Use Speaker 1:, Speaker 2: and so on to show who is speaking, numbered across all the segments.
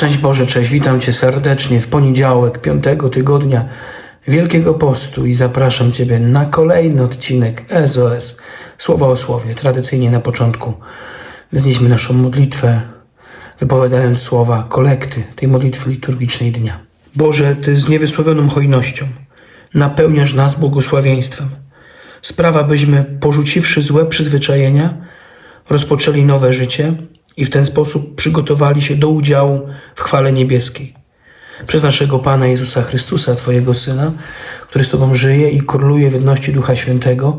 Speaker 1: Szczęść Boże, cześć, witam Cię serdecznie w poniedziałek, piątego tygodnia Wielkiego Postu i zapraszam Ciebie na kolejny odcinek SOS Słowa o Słowie. Tradycyjnie na początku wznieśmy naszą modlitwę, wypowiadając słowa kolekty tej modlitwy liturgicznej dnia. Boże, Ty z niewysłowioną hojnością napełniasz nas błogosławieństwem. Sprawa, byśmy porzuciwszy złe przyzwyczajenia, rozpoczęli nowe życie i w ten sposób przygotowali się do udziału w chwale niebieskiej. Przez naszego Pana Jezusa Chrystusa, Twojego Syna, który z Tobą żyje i króluje w jedności Ducha Świętego,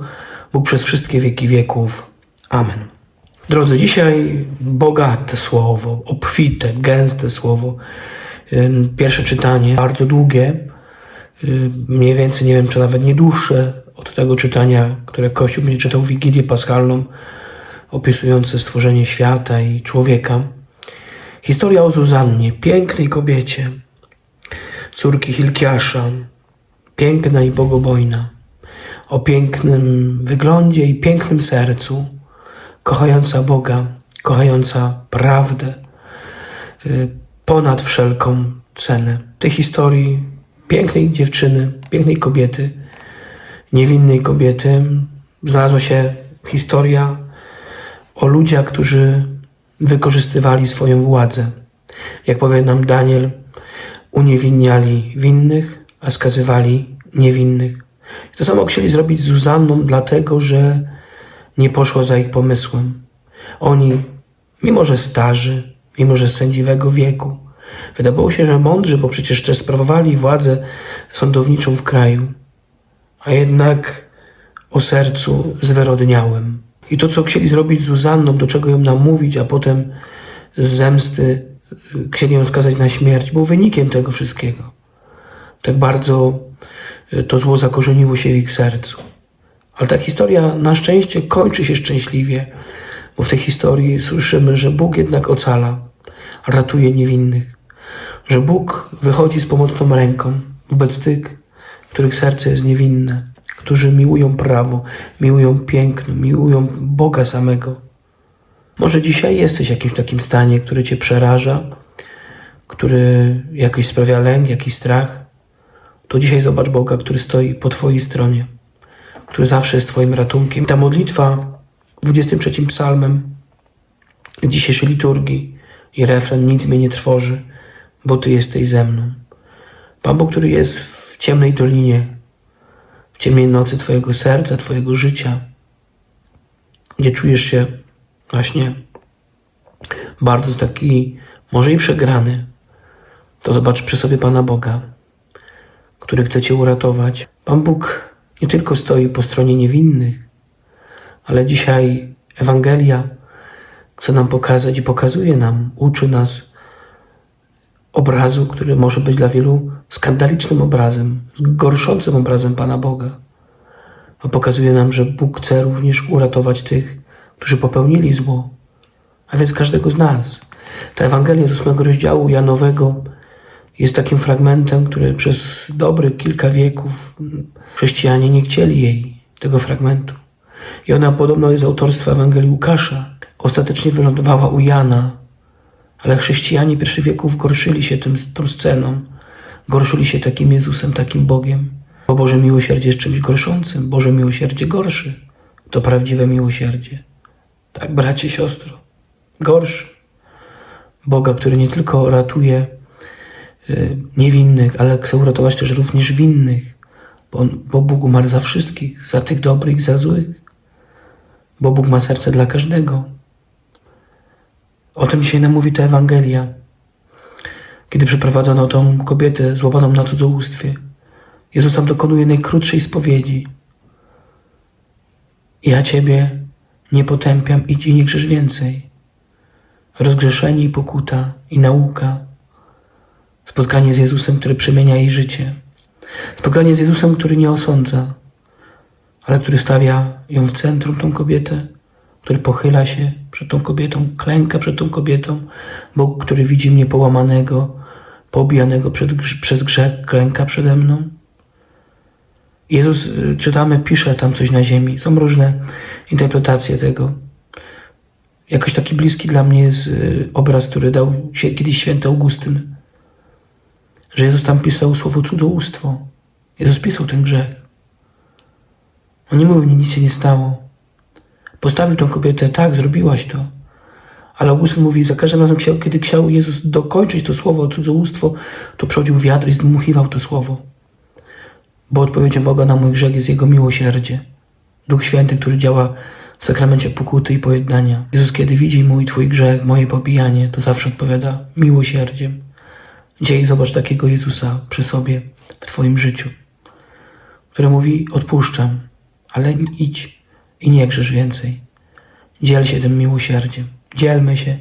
Speaker 1: Bóg przez wszystkie wieki wieków. Amen. Drodzy, dzisiaj bogate słowo, obfite, gęste słowo. Ym, Pierwsze czytanie, bardzo długie, y, mniej więcej, nie wiem, czy nawet nie dłuższe od tego czytania, które Kościół będzie czytał w Wigilię Paschalną, opisujące stworzenie świata i człowieka. Historia o Zuzannie, pięknej kobiecie, córki Hilkiasza, piękna i bogobojna, o pięknym wyglądzie i pięknym sercu, kochająca Boga, kochająca prawdę y, ponad wszelką cenę. Tej historii pięknej dziewczyny, pięknej kobiety, niewinnej kobiety znalazła się historia o ludziach, którzy wykorzystywali swoją władzę. Jak powie nam Daniel, uniewinniali winnych, a skazywali niewinnych. I to samo chcieli zrobić z Zuzanną, dlatego że nie poszło za ich pomysłem. Oni, mimo że starzy, mimo że sędziwego wieku, wydawało się, że mądrzy, bo przecież też sprawowali władzę sądowniczą w kraju, a jednak o sercu zwyrodniałym. I to, co chcieli zrobić z Zuzanną, do czego ją namówić, a potem z zemsty y, chcieli ją skazać na śmierć, był wynikiem tego wszystkiego. Tak bardzo y, to zło zakorzeniło się w ich sercu. Ale ta historia na szczęście kończy się szczęśliwie, bo w tej historii słyszymy, że Bóg jednak ocala, ratuje niewinnych, że Bóg wychodzi z pomocną ręką wobec tych, których serce jest niewinne, którzy miłują prawo, miłują piękno, miłują Boga samego. Może dzisiaj jesteś w jakimś takim stanie, który cię przeraża, który jakiś sprawia lęk, jakiś strach. To dzisiaj zobacz Boga, który stoi po Twojej stronie, który zawsze jest Twoim ratunkiem. Ta modlitwa 23 psalmem z dzisiejszej liturgii i refren nic mnie nie trwoży, bo Ty jesteś ze mną. Pan Bóg, który jest w ciemnej dolinie, ciemnej nocy Twojego serca, Twojego życia, gdzie czujesz się właśnie bardzo taki, może i przegrany, to zobacz przy sobie Pana Boga, który chce Cię uratować. Pan Bóg nie tylko stoi po stronie niewinnych, ale dzisiaj Ewangelia chce nam pokazać i pokazuje nam, uczy nas obrazu, który może być dla wielu skandalicznym obrazem, gorszącym obrazem Pana Boga. Bo pokazuje nam, że Bóg chce również uratować tych, którzy popełnili zło, a więc każdego z nas. Ta Ewangelia z ósmego rozdziału Janowego jest takim fragmentem, który przez dobrych kilka wieków chrześcijanie nie chcieli jej, tego fragmentu. I ona podobno jest autorstwa Ewangelii Łukasza. Ostatecznie wylądowała u Jana, ale chrześcijanie pierwszych wieków gorszyli się tym, tą sceną, gorszyli się takim Jezusem, takim Bogiem. Bo Boże miłosierdzie jest czymś gorszącym, Boże miłosierdzie gorszy. To prawdziwe miłosierdzie. Tak, bracie, siostro, gorszy. Boga, który nie tylko ratuje y, niewinnych, ale chce uratować też również winnych, bo, on, bo Bóg umarł za wszystkich, za tych dobrych za złych, bo Bóg ma serce dla każdego. O tym dzisiaj nam mówi ta Ewangelia. Kiedy przeprowadzono tą kobietę złapaną na cudzołóstwie, Jezus tam dokonuje najkrótszej spowiedzi. Ja Ciebie nie potępiam, idź i nie grzesz więcej. Rozgrzeszenie i pokuta i nauka. Spotkanie z Jezusem, który przemienia jej życie. Spotkanie z Jezusem, który nie osądza, ale który stawia ją w centrum, tą kobietę, który pochyla się przed tą kobietą, klęka przed tą kobietą, Bóg, który widzi mnie połamanego, pobijanego przed, przez grzech, klęka przede mną. Jezus, y, czytamy, pisze tam coś na ziemi. Są różne interpretacje tego. Jakoś taki bliski dla mnie jest y, obraz, który dał kiedyś święty Augustyn, że Jezus tam pisał słowo cudzołóstwo. Jezus pisał ten grzech. On nie mówił, nic się nie stało. Postawił tą kobietę, tak, zrobiłaś to. Ale Augustyn mówi, za każdym razem, kiedy chciał Jezus dokończyć to słowo cudzołóstwo, to przechodził wiatr i zdmuchiwał to słowo. Bo odpowiedzią Boga na mój grzech jest Jego miłosierdzie. Duch Święty, który działa w sakramencie pokuty i pojednania. Jezus, kiedy widzi mój Twój grzech, moje pobijanie, to zawsze odpowiada miłosierdziem. Dzisiaj zobacz takiego Jezusa przy sobie w Twoim życiu, który mówi: Odpuszczam, ale idź i nie grzesz więcej. Dziel się tym miłosierdziem. Dzielmy się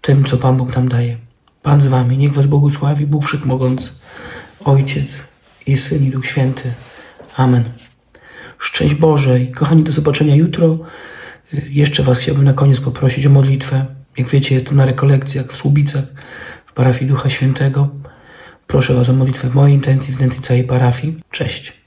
Speaker 1: tym, co Pan Bóg nam daje. Pan z Wami, niech Was błogosławi Bóg Wszechmogący, Ojciec i Syn i Duch Święty. Amen. Szczęść Boże i kochani, do zobaczenia jutro. Jeszcze Was chciałbym na koniec poprosić o modlitwę. Jak wiecie, jestem na rekolekcjach w Słubicach, w parafii Ducha Świętego. Proszę Was o modlitwę w mojej intencji, w intencji całej parafii. Cześć.